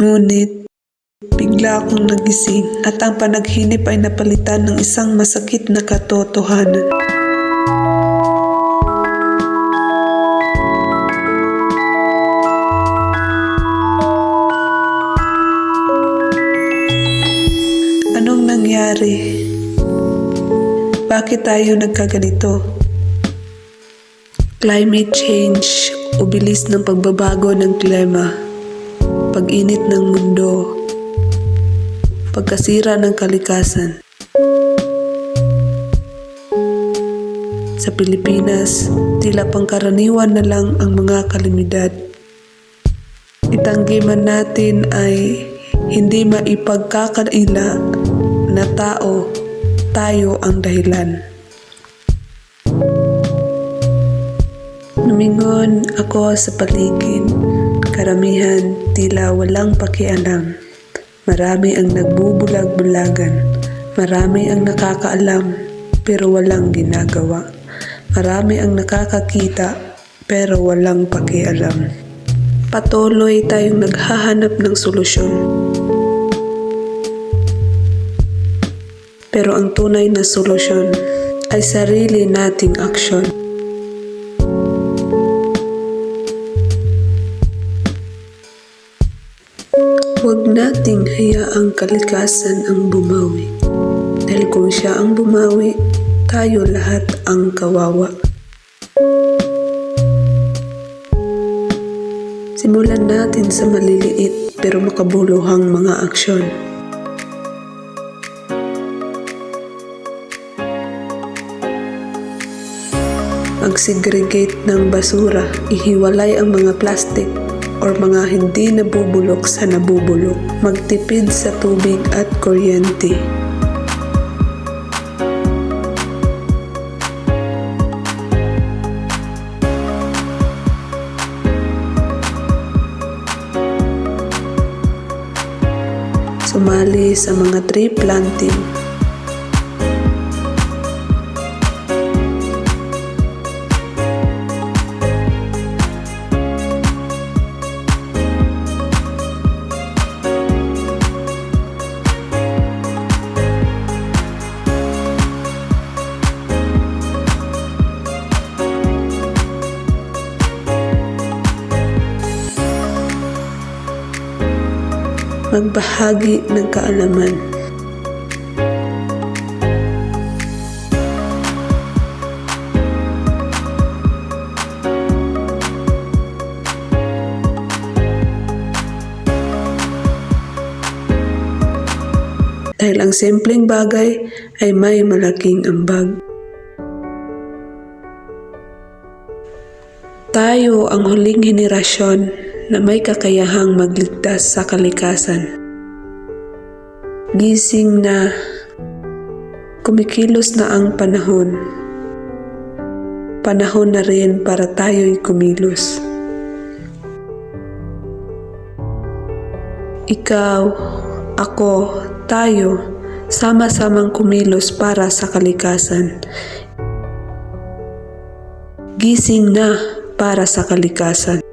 Ngunit, bigla akong nagising at ang panaginip ay napalitan ng isang masakit na katotohanan. Anong nangyari? Bakit tayo nagkaganito? Climate change o bilis ng pagbabago ng klima pag-init ng mundo, pagkasira ng kalikasan. Sa Pilipinas, tila pangkaraniwan na lang ang mga kalimidad. Itanggi man natin ay hindi maipagkakaila na tao, tayo ang dahilan. Lumingon ako sa paligid. Karamihan tila walang pakialam. Marami ang nagbubulag-bulagan. Marami ang nakakaalam pero walang ginagawa. Marami ang nakakakita pero walang pakialam. Patuloy tayong naghahanap ng solusyon. Pero ang tunay na solusyon ay sarili nating aksyon. Huwag nating hayaang kalikasan ang bumawi. Dahil kung siya ang bumawi, tayo lahat ang kawawa. Simulan natin sa maliliit pero makabuluhang mga aksyon. Mag-segregate ng basura, ihiwalay ang mga plastic or mga hindi nabubulok sa nabubulok. Magtipid sa tubig at kuryente. Sumali sa mga tree planting. Magbahagi ng kaalaman. Dahil ang simpleng bagay ay may malaking ambag. Tayo ang huling henerasyon na may kakayahang magligtas sa kalikasan. Gising na, kumikilos na ang panahon. Panahon na rin para tayo'y kumilos. Ikaw, ako, tayo, sama-samang kumilos para sa kalikasan. Gising na para sa kalikasan.